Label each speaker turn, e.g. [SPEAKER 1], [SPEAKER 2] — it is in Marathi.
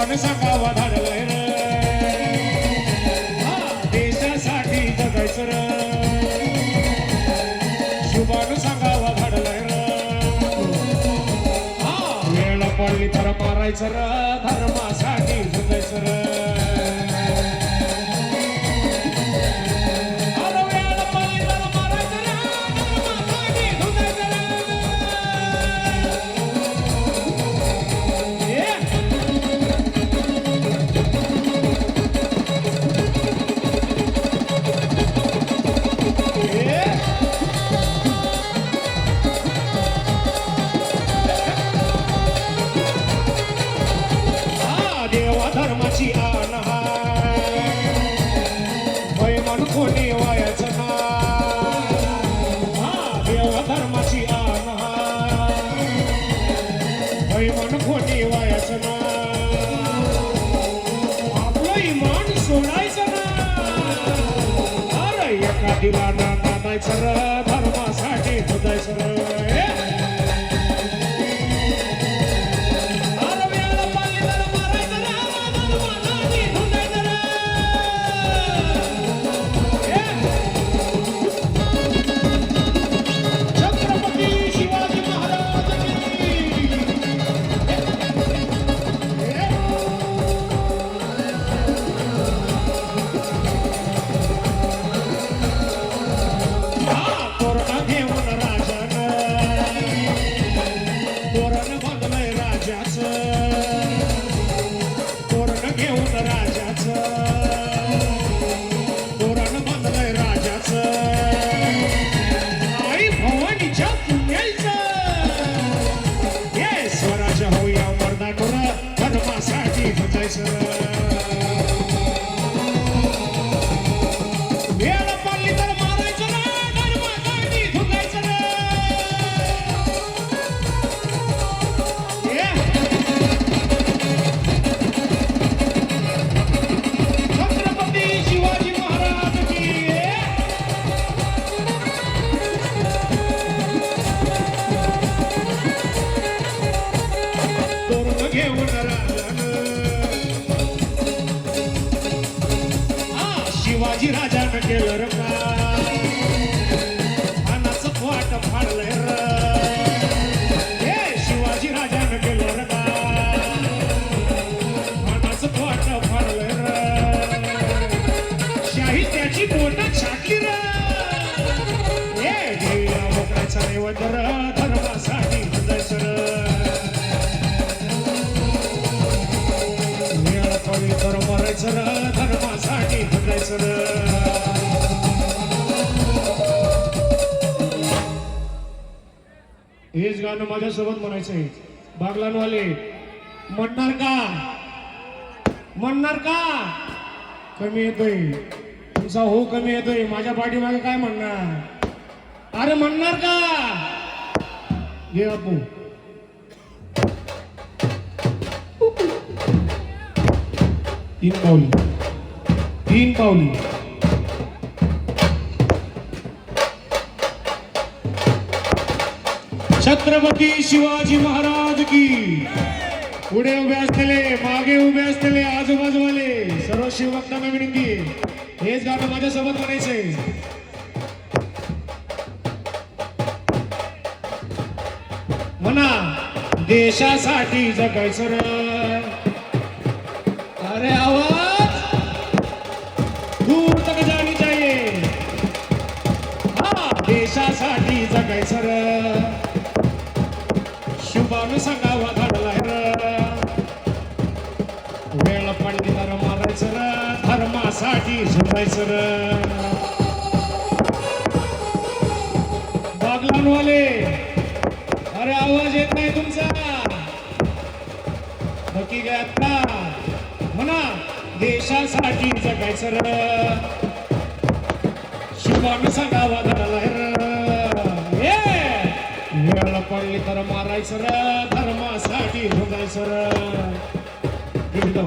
[SPEAKER 1] कोण सांगावा धाडलाय देशासाठी जगायचं र. शुभान सांगावा धाडलाय र. वेळ पडली तर मारायचं र धर्मासाठी. पाठीला एका दिवाना नांदायचं र धर्मासाठी तुझायचं शिवाजी राजानं केलं र अनाचं पोट फाडलंय र. हे शिवाजी राजानं केलं र अनाचं पोट फाडलंय र. शाही त्याची बोट छाटली र. हे देवीला मोकळायचा नैवेद्य हेच गाणं माझ्यासोबत म्हणायचं आहे. बागलानवाले म्हणणार का? म्हणणार का? कमी येतोय. तुमचा हो कमी येतोय. माझ्या पाठीमागे काय म्हणणार? अरे म्हणणार का? घे बापू. तीन पावली तीन पावली छत्रपती शिवाजी महाराज की. पुढे उभे असलेले मागे उभे असलेले आजूबाजूवाले सर्व शिवभक्तांना विनंती हेच गाणं माझ्यासोबत म्हणायचंय. म्हणा देशासाठी जगायचं र. अरे आवाज! दूर तक जाणी चाहिए हा देशासाठी जगायचं र. धर्मासाठी बागलानवाले अरे आवाज येत नाही तुमचा. नक्की काय आता? म्हणा देशासाठी जगायचं र. शिवान सांगावा धरलाय र. पडली तर मारायचं र धर्मासाठी भोगायचं र. एकदम.